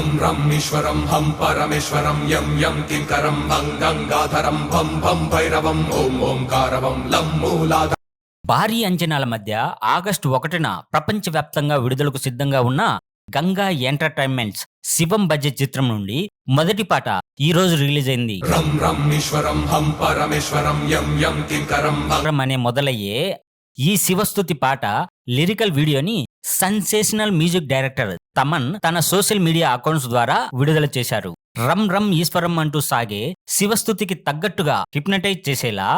రం రం ఈశ్వరం హం పరమేశ్వరం యం యం కింకరం భం గంగాధరం భం భం భైరవం ఓం ఓంకారవం లం మూలాధ భారీ అంచనాల మధ్య ఆగస్టు ఒకటిన ప్రపంచవ్యాప్తంగా విడుదలకు సిద్ధంగా ఉన్న గంగా ఎంటర్టైన్మెంట్స్ శివం బడ్జెట్ చిత్రం నుండి మొదటి పాట ఈ రోజు రిలీజ్ అయింది. హం అనే మొదలయ్యే ఈ శివస్తుతి పాట లిరికల్ వీడియోని సెన్సేషనల్ మ్యూజిక్ డైరెక్టర్ తమన్ తన సోషల్ మీడియా అకౌంట్స్ ద్వారా విడుదల చేశారు. రమ్ రమ్ ఈశ్వరం అంటూ సాగే శివస్థుతికి తగ్గట్టుగా హిప్నటైజ్ చేసేలా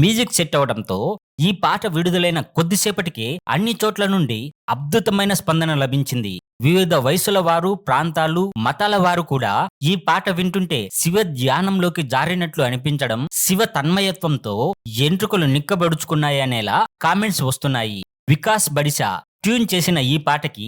మ్యూజిక్ సెట్ అవడంతో ఈ పాట విడుదలైన కొద్దిసేపటికే అన్ని చోట్ల నుండి అద్భుతమైన స్పందన లభించింది. వివిధ వయసుల వారు ప్రాంతాలు మతాల వారు కూడా ఈ పాట వింటుంటే శివ ధ్యానంలోకి జారినట్లు అనిపించడం శివ తన్మయత్వంతో ఎంట్రుకలు నిక్కబడుచుకున్నాయనేలా కామెంట్స్ వస్తున్నాయి. వికాస్ బడిసా ట్యూన్ చేసిన ఈ పాటకి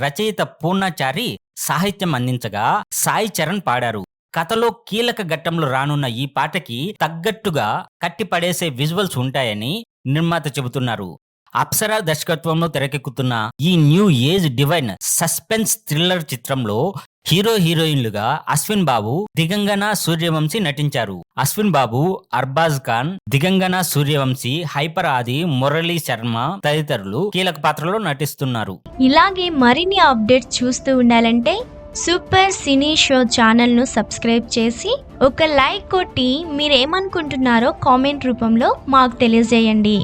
రచయిత పూర్ణాచారి సాహిత్యం అందించగా సాయి చరణ్ పాడారు. కథలో కీలక ఘట్టంలో రానున్న ఈ పాటకి తగ్గట్టుగా కట్టిపడేసే విజువల్స్ ఉంటాయని నిర్మాత చెబుతున్నారు. అప్సరా దర్శకత్వంలో తెరకెక్కుతున్న ఈ new age divine suspense thriller చిత్రంలో హీరో హీరోయిన్లుగా అశ్విన్ బాబు దిగంగన సూర్యవంశీ నటించారు. అశ్విన్ బాబు అర్బాజ్ ఖాన్ దిగంగన సూర్యవంశీ హైపర్ ఆది మురళీ శర్మ తదితరులు కీలక పాత్రలో నటిస్తున్నారు. ఇలాగే మరిన్ని అప్డేట్స్ చూస్తూ ఉండాలంటే సూపర్ సినీ షో ఛానల్ను సబ్స్క్రైబ్ చేసి ఒక లైక్ కొట్టి మీరేమనుకుంటున్నారో కామెంట్ రూపంలో మాకు తెలియజేయండి.